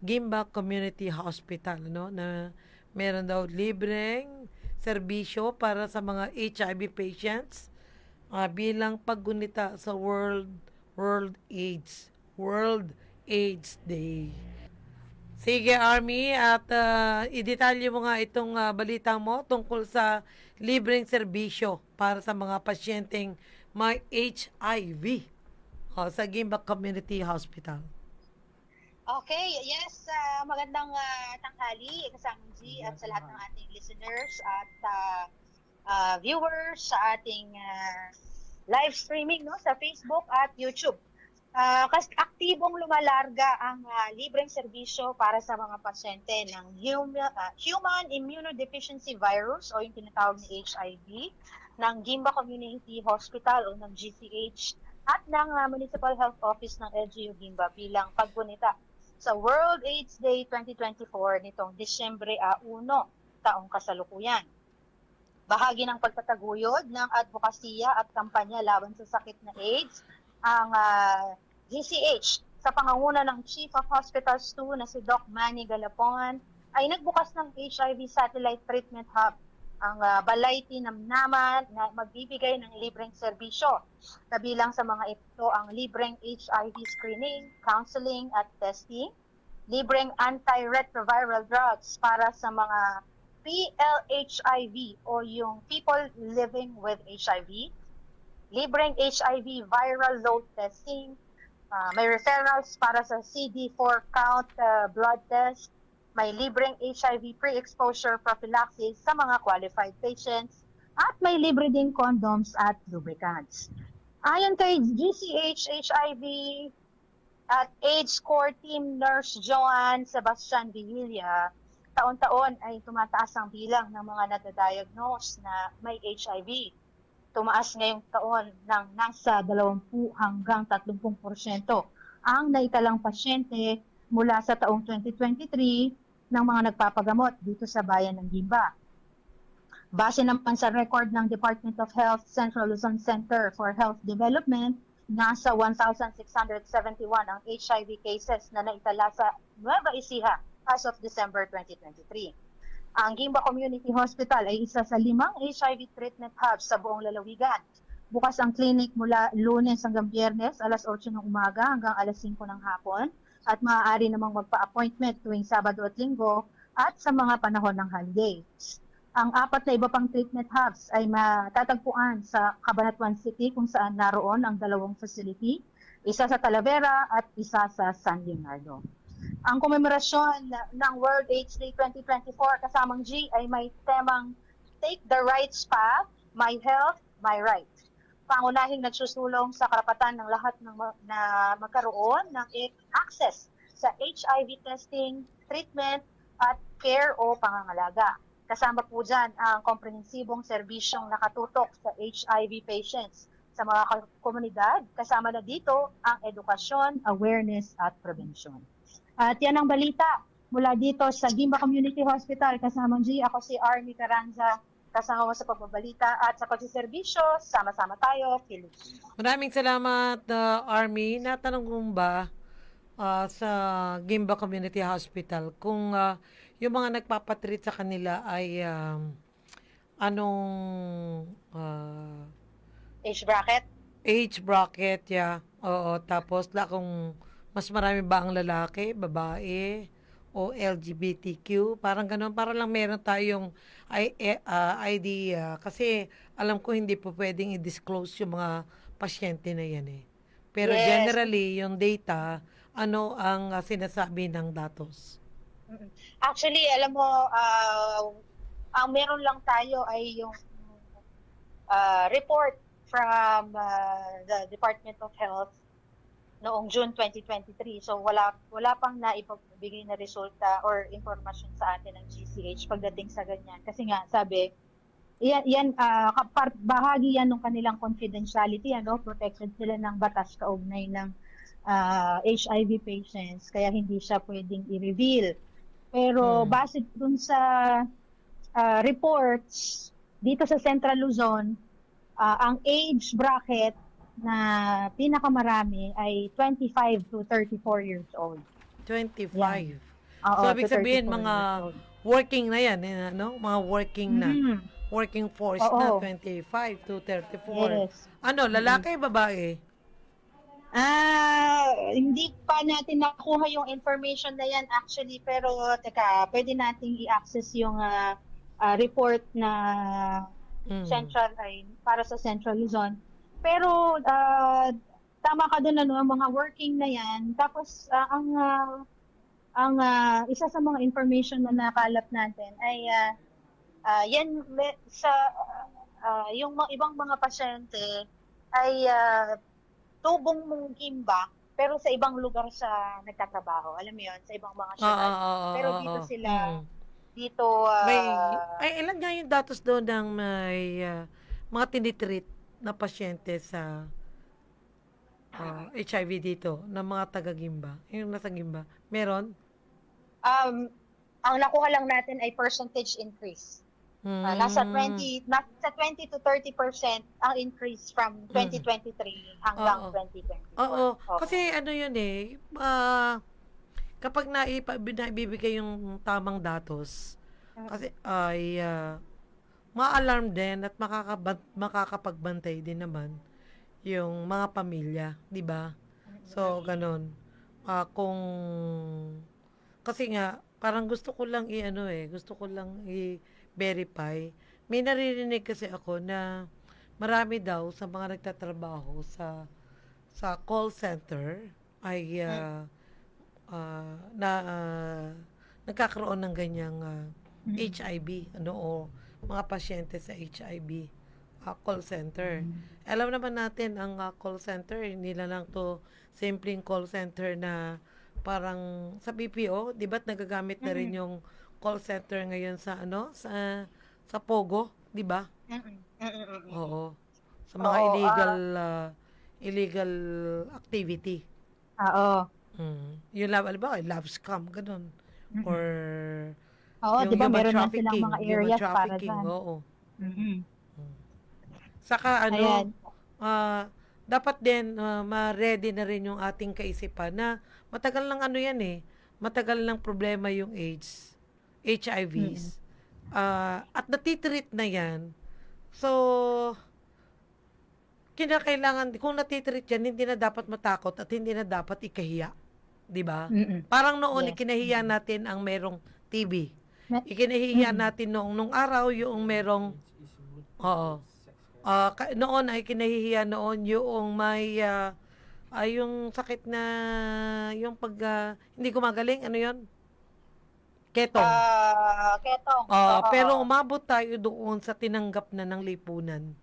Gimba Community Hospital no na meron daw libreng serbisyo para sa mga HIV patients ah, bilang paggunita sa World World AIDS World AIDS Day. Sige, Army, at ah, idetalye mo nga itong ah, balita mo tungkol sa libreng serbisyo para sa mga pasyenteng may HIV oh, sa Gimba Community Hospital. Okay, yes, ah, magandang ah, tanghali kasama G at sa lahat ng ating listeners at ah, ah, viewers sa ating ah, live streaming no sa Facebook at YouTube. Ah, kas aktibong lumalarga ang ah, libreng serbisyo para sa mga pasyente ng hum- ah, Human Immunodeficiency Virus o yung tinatawag na HIV ng Gimba Community Hospital o ng GCH at ng ah, Municipal Health Office ng LGU Gimba bilang paggunita sa World AIDS Day 2024 nitong Disyembre a 1 taong kasalukuyan. Bahagi ng pagtataguyod ng advokasya at kampanya laban sa sakit na AIDS ang ah, GCH sa pangunguna ng Chief of Hospitals 2 na si Doc Manny Galapon ay nagbukas ng HIV Satellite Treatment Hub ang uh, Balay Tinamnaman na magbibigay ng libreng serbisyo. Kabilang sa mga ito ang libreng HIV screening, counseling at testing, libreng antiretroviral drugs para sa mga PLHIV o yung people living with HIV, libreng HIV viral load testing, ah, may referrals para sa CD4 count ah, blood test, may libreng HIV pre-exposure prophylaxis sa mga qualified patients, at may libre ding condoms at lubricants. Ayon kay GCH HIV at AIDS Core Team Nurse Joanne Sebastian Villa, taon-taon ay tumataas ang bilang ng mga nadadiagnose na may HIV. Tumaas ngayong taon ng nasa 20 hanggang 30% ang naitalang pasyente mula sa taong 2023 ng mga nagpapagamot dito sa bayan ng Gimba. Base naman sa record ng Department of Health Central Luzon Center for Health Development, nasa 1,671 ang HIV cases na naitala sa Nueva Ecija as of December 2023. Ang Gimba Community Hospital ay isa sa limang HIV treatment hubs sa buong lalawigan. Bukas ang clinic mula lunes hanggang biyernes, alas 8 ng umaga hanggang alas 5 ng hapon at maaari namang magpa-appointment tuwing Sabado at Linggo at sa mga panahon ng holidays. Ang apat na iba pang treatment hubs ay matatagpuan sa Cabanatuan City kung saan naroon ang dalawang facility, isa sa Talavera at isa sa San Leonardo. Ang komemorasyon ng World AIDS Day 2024 kasamang G ay may temang Take the Rights Path, My Health, My Right. Pangunahing nagsusulong sa karapatan ng lahat ng na magkaroon ng access sa HIV testing, treatment, at care o pangangalaga. Kasama po dyan ang komprehensibong serbisyong nakatutok sa HIV patients sa mga komunidad. Kasama na dito ang edukasyon, awareness at prevention. At yan ang balita mula dito sa Gimba Community Hospital. Kasamang G, ako si Army Caranza. Kasama mo sa pagbabalita at sa pagsiservisyo. Sama-sama tayo, Philippines. Maraming salamat, uh, Army. Natanong ko ba ah, sa Gimba Community Hospital kung ah, yung mga nagpapatreat sa kanila ay um, anong ah, Age bracket? age bracket, yeah. Oo, tapos la kung mas marami ba ang lalaki, babae, o LGBTQ, parang ganun, para lang meron tayong ah, idea. Kasi alam ko hindi po pwedeng i-disclose yung mga pasyente na yan eh. Pero Yes. generally, yung data, ano ang ah, sinasabi ng datos? Mm. Actually, alam mo, ah, ang meron lang tayo ay yung ah, report from ah, the Department of Health noong June 2023. So wala wala pang naipabigay na resulta or information sa atin ng GCH pagdating sa ganyan. Kasi nga sabi, yan, yan ah, kapar- bahagi yan ng kanilang confidentiality, ano, protected sila ng batas kaugnay ng ah, HIV patients, kaya hindi siya pwedeng i-reveal. Pero Hmm. base dun sa ah, reports dito sa Central Luzon, ah, ang age bracket na pinakamarami ay 25 to 34 years old. 25. Oo, So, ibig sabihin, 34 mga working na yan, eh, ano? Mga working na. Mhm. Working force Oo. na, 25 to 34. Yes. Ano, lalaki, babae? Ah, hindi pa natin nakuha yung information na yan actually pero teka, pwede nating i-access yung ah, ah, report na Mm. central ay para sa Central Luzon. Pero ah, tama ka doon ano, ang mga working na yan. Tapos ah, ang ah, ang ah, isa sa mga information na nakalap natin ay ah, ah, yan sa ah, yung mga ibang mga pasyente ay ah, tubong mong gimba pero sa ibang lugar sa nagtatrabaho. Alam mo 'yon, sa ibang mga syudad. oo, oo, Pero oo, dito oo. sila, Mm. Dito ah, May, ay, ilan nga yung datos doon ng may ah, mga tinitreat na pasyente sa ah, HIV dito, ng mga taga-Gimba, yung nasa Gimba. Meron? um ang nakuha lang natin ay percentage increase. Mm. Ah, nasa 20 nasa 20 to 30% ang increase from 2023 hanggang Oo. 2024. Oo. Oo. Kasi ano yun eh, ah, kapag naibibigay yung tamang datos, kasi ay ah, ma-alarm din at makakaban- makakapagbantay din naman yung mga pamilya, di ba? So, ganun. Ah, kung, kasi nga, parang gusto ko lang i-ano eh, gusto ko lang i-verify. May naririnig kasi ako na marami daw sa mga nagtatrabaho sa sa call center ay ah, ah, na ah, nagkakaroon ng ganyang Mm. HIV, ano o mga pasyente sa HIV ah, call center. Alam naman natin ang ah, call center, hindi na lang to simpleng call center na parang sa BPO, 'di ba't nagagamit na rin yung call center ngayon sa ano, sa sa Pogo, 'di ba? Mm-mm. Oo. Sa mga Oo, illegal ah, illegal activity. Oo. Mm. Yung love, ba, love scam, ganun. Mm-mm. Or Oo, yung 'di ba meron na silang mga areas para diyan. Oo. Mhm. Saka ano, Ayan. ah, dapat din ah, ma-ready na rin yung ating kaisipan na matagal lang ano yan eh. Matagal lang problema yung AIDS, HIVs. Ah, at natitreat na yan. So, kinakailangan, kung natitreat yan, hindi na dapat matakot at hindi na dapat ikahiya. 'Di ba? Parang noon, Yes. ikinahiya natin ang merong TB. Na- Ikinahiya natin noong nung araw yung merong Oo. Ah, ka- noon ay kinahihiya noon yung may ah, ay yung sakit na yung pag ah, hindi gumagaling ano yon ketong Ah, ketong. Oo. pero umabot tayo doon sa tinanggap na ng lipunan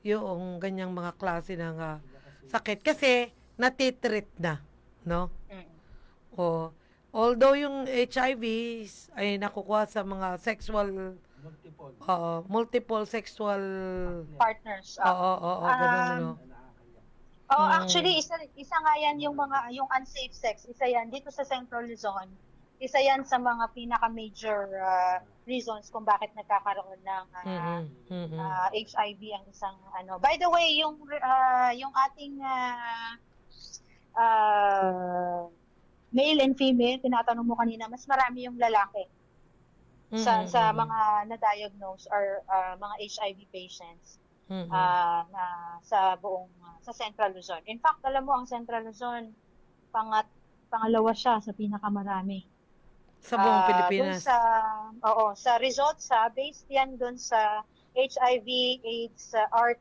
yung ganyang mga klase ng ah, sakit kasi natitreat na no Mm. o although yung HIV ay nakukuha sa mga sexual Oo, multiple sexual partners. Oo, oo, oo, ganun Um, ano. Oh, Mm. actually isa isa nga yan yung mga yung unsafe sex. Isa yan dito sa Central Luzon. Isa yan sa mga pinaka major uh, reasons kung bakit nagkakaroon ng uh, Mhm, mhm. uh, HIV ang isang ano. By the way, yung uh, yung ating uh, uh, male and female, tinatanong mo kanina, mas marami yung lalaki sa Mhm, sa mhm, mga na-diagnose or uh, mga HIV patients mhm. ah, na sa buong ah, sa Central Luzon. In fact, alam mo ang Central Luzon pangat pangalawa siya sa pinakamarami. sa buong Ah, Pilipinas. sa oo, sa results sa based yan doon sa HIV AIDS ah, Art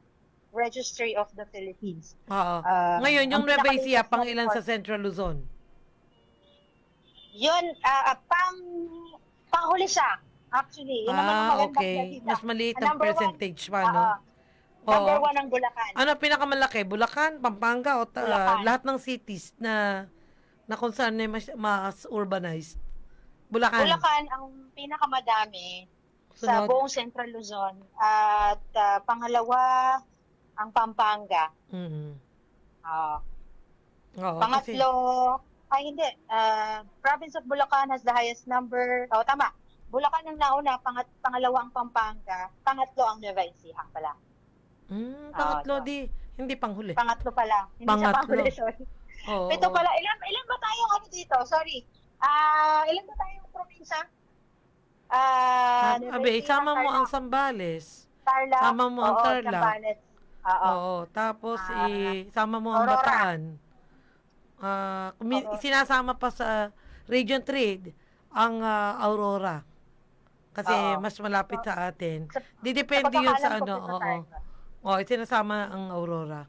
Registry of the Philippines. Oo. Ah, Ngayon, yung na pang ilan sa Central Luzon? Yun ah, pang panghuli siya. Actually, yun naman Ah, magandang okay. balita. Mas maliit Ah, ang number one. percentage pa, no? Ah. number Oo. one ang Bulacan. Ano pinakamalaki? Bulacan, Pampanga, o ta- Bulacan. lahat ng cities na na kung saan na mas, mas urbanized? Bulacan. Bulacan ang pinakamadami sa Sunod. buong Central Luzon at ah, pangalawa ang Pampanga. Mhm. Ah, Oo, kasi- pangatlo ay hindi ah, province of Bulacan has the highest number. Oh tama. Bulacan ang nauna, pangat, pangalawa ang Pampanga, pangatlo ang Nueva Ecija pala. Mm, pangatlo so- di, hindi panghuli. Pangatlo pala. Hindi Pangatlo. sa panghuli, sorry. Oo. Ito pala, ilan, ilan ba tayo ano dito? Sorry. Ah, ilan ba tayong probinsya? Ah, Tab- Abe, isama mo ang Sambales. Tarlac. sama mo ang Oo, Tarlac. Oo. Oo. Tapos, Ah, isama mo ang Aurora. Bataan. Ah, kumi- Aurora. sinasama pa sa Region 3 ang ah, Aurora. Kasi Oo. mas malapit sa atin. Sa- Didepende Sa yun sa ano. Oo. Oo, sinasama ang Aurora.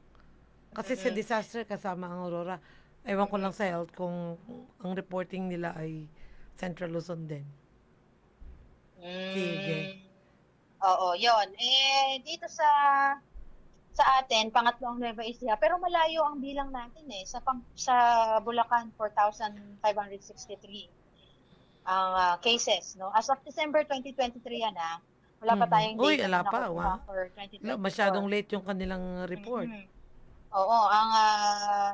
Kasi sa disaster kasama ang Aurora. Ewan ko lang sa health kung ang reporting nila ay Central Luzon din. Sige. Mm. Oo, yon. Eh, dito sa sa atin, pangatlong Nueva Ecija, pero malayo ang bilang natin eh. Sa, sa Bulacan, 4,563 ang ah, cases. No? As of December 2023 yan ah. Wala pa Mhm. tayong Uy, data wala na pa, wa. for 2024. Wala, Masyadong late yung kanilang report. Mhm. Oo, ang ah,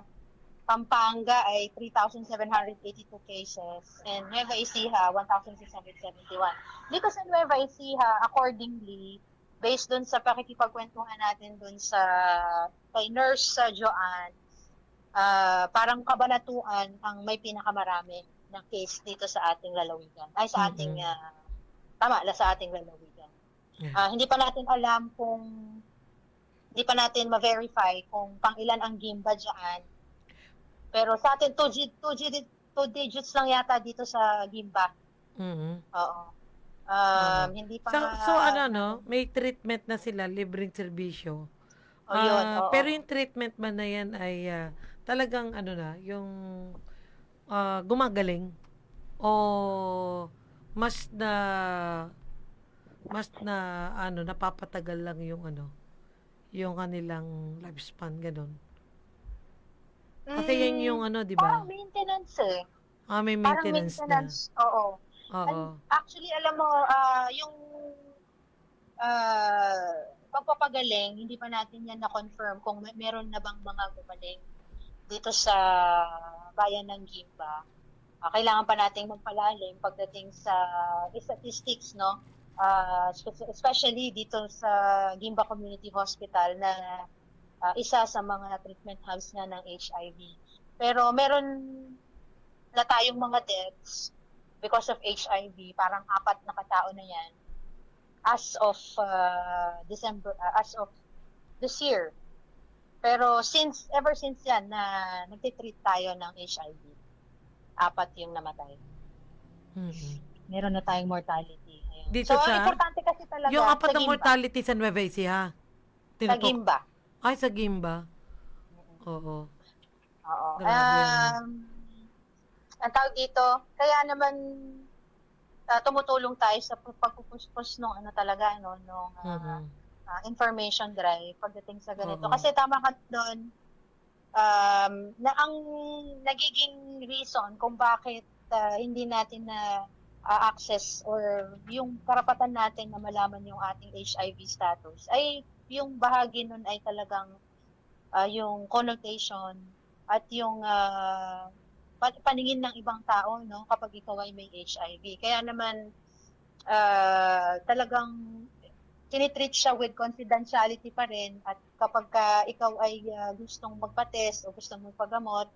Pampanga ay 3,782 cases and Nueva Ecija 1,671. Dito sa Nueva Ecija, accordingly, based dun sa pakikipagkwentuhan natin dun sa kay Nurse sa Joanne, ah, parang kabanatuan ang may pinakamarami na case dito sa ating lalawigan. Ay, sa ating, Mhm. ah, tama, la sa ating lalawigan. Yeah. Ah, hindi pa natin alam kung hindi pa natin ma-verify kung pang ilan ang Gimba dyan. Pero sa atin, two, two, two digits lang yata dito sa Gimba. Mhm. Oo. Um, Oo. Hindi pa So, so ano no, may treatment na sila, libreng serbisyo. Oh, yun, Ah, oo. pero yung treatment man na yan ay ah, talagang ano na, yung ah, gumagaling o mas na mas na ano napapatagal lang yung ano yung kanilang lifespan ganun. Kasi yan Mm, yung ano, di ba? Parang maintenance eh. Ah, may Parang maintenance, maintenance. Na. Oo. Actually, alam mo, ah, yung ah, pagpapagaling, hindi pa natin yan na-confirm kung may, meron na bang mga gumaling dito sa bayan ng Gimba. Ah, kailangan pa nating magpalalim pagdating sa statistics, no? Spe- especially dito sa Gimba Community Hospital na ah, isa sa mga treatment hubs nga ng HIV. Pero meron na tayong mga deaths because of HIV, parang apat na katao na yan as of uh, December, uh, as of this year. Pero since, ever since yan na nagtitreat tayo ng HIV, apat yung namatay. Mhm. Meron na tayong mortality. Ayun. Dito so, sa- importante kasi talaga Yung apat na mortality sa Nueva Ecija. Sa. Gimba. Ay, sa Gimba. Oo. Oo. Grabe. Um, ang tawag dito, kaya naman ah, tumutulong tayo sa pagpupuspos nung ano talaga, no, nung ah, Mhm. ah, information drive pagdating sa ganito. Oo. Kasi tama ka doon, um, na ang nagiging reason kung bakit ah, hindi natin na ah, access or yung karapatan natin na malaman yung ating HIV status ay yung bahagi nun ay talagang ah, yung connotation at yung pa- paningin ng ibang tao no kapag ikaw ay may HIV. Kaya naman ah, talagang tinitreat siya with confidentiality pa rin at kapag ka ikaw ay ah, gustong magpa-test o gustong magpagamot,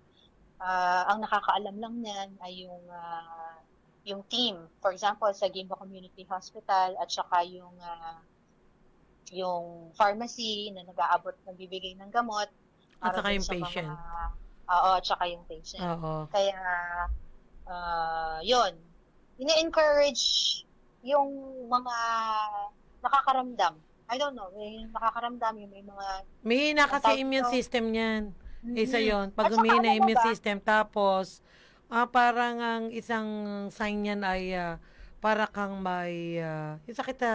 ah, ang nakakaalam lang niyan ay yung ah, yung team. For example, sa Gimba Community Hospital at saka yung ah, yung pharmacy na nag-aabot ng bibigay ng gamot. At saka yung sa patient. Mga, oo, at saka yung patient. Oo. Kaya, ah, yun. Ine-encourage yung mga nakakaramdam. I don't know, may nakakaramdam, yung may mga... Mahina kasi immune to. system niyan. Isa Mhm. yon Pag saka umihina alam mo immune ba, system, tapos, ah, parang ang isang sign niyan ay ah, para kang may, ah, yung sakit sa,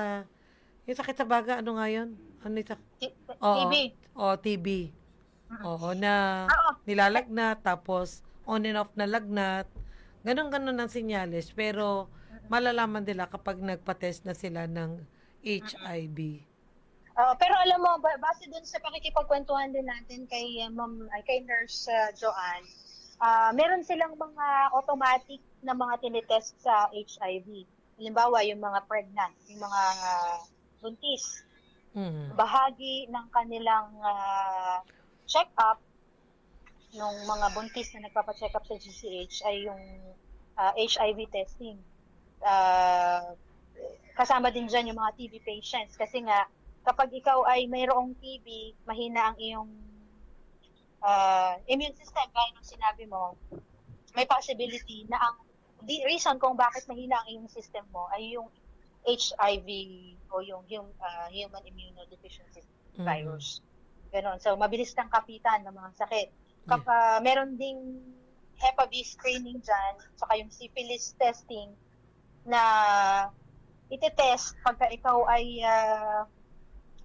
yung sakit sa baga, ano nga yun? Ano yung sak- T- Oo. TB. O, TB. Oo, na Oo. nilalagnat, tapos on and off na lagnat. Ganon-ganon ang sinyales. Pero, malalaman nila kapag nagpa-test na sila ng HIV. Oo, pero alam mo, ba- base dun sa pakikipagkwentuhan din natin kay uh, Ma'am, ay, kay Nurse uh, Joanne, ah, meron silang mga automatic na mga tinitest sa HIV. Halimbawa, yung mga pregnant, yung mga buntis. Mhm. bahagi ng kanilang ah, check-up nung mga buntis na nagpapa-check up sa GCH ay yung ah, HIV testing. Ah, kasama din dyan yung mga TB patients kasi nga kapag ikaw ay mayroong TB, mahina ang iyong ah, immune system, gaya ng sinabi mo, may possibility na ang the reason kung bakit mahina ang immune system mo ay yung HIV o yung, yung ah, human immunodeficiency Mhm. virus. Ganon. So, mabilis kang kapitan ng mga sakit. Kapag meron ding Hep B screening dyan, saka yung syphilis testing na ite-test pagka ikaw ay ah,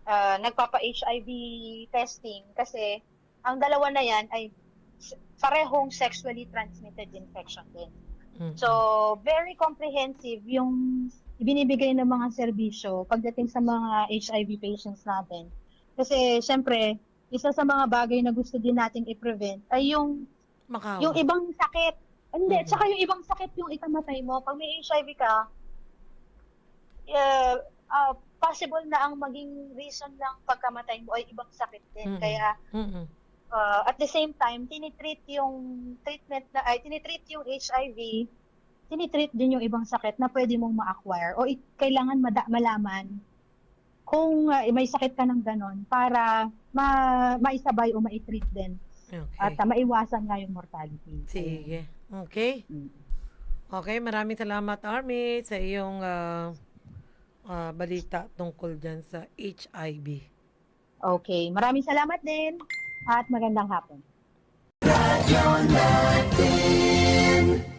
ah, nagpapa-HIV testing kasi ang dalawa na yan ay parehong sexually transmitted infection din. Mhm. So, very comprehensive yung ibinibigay ng mga serbisyo pagdating sa mga HIV patients natin. Kasi, syempre, isa sa mga bagay na gusto din nating i-prevent ay yung, Makawa. yung ibang sakit. Hindi, Mhm. tsaka yung ibang sakit yung ikamatay mo. Pag may HIV ka, eh, ah, possible na ang maging reason ng pagkamatay mo ay ibang sakit din. Mhm. Kaya, Mhm. uh, at the same time, tinitreat yung treatment na, ay, tinitreat yung HIV, tinitreat din yung ibang sakit na pwede mong ma-acquire o kailangan mada- malaman kung uh, may sakit ka ng ganon para ma- maisabay o maitreat din Okay. at uh, maiwasan nga yung mortality. Sige. Okay. Mm. Okay, maraming salamat Army sa iyong ah, ah, balita tungkol dyan sa HIV. Okay, maraming salamat din at magandang hapon. Radyo natin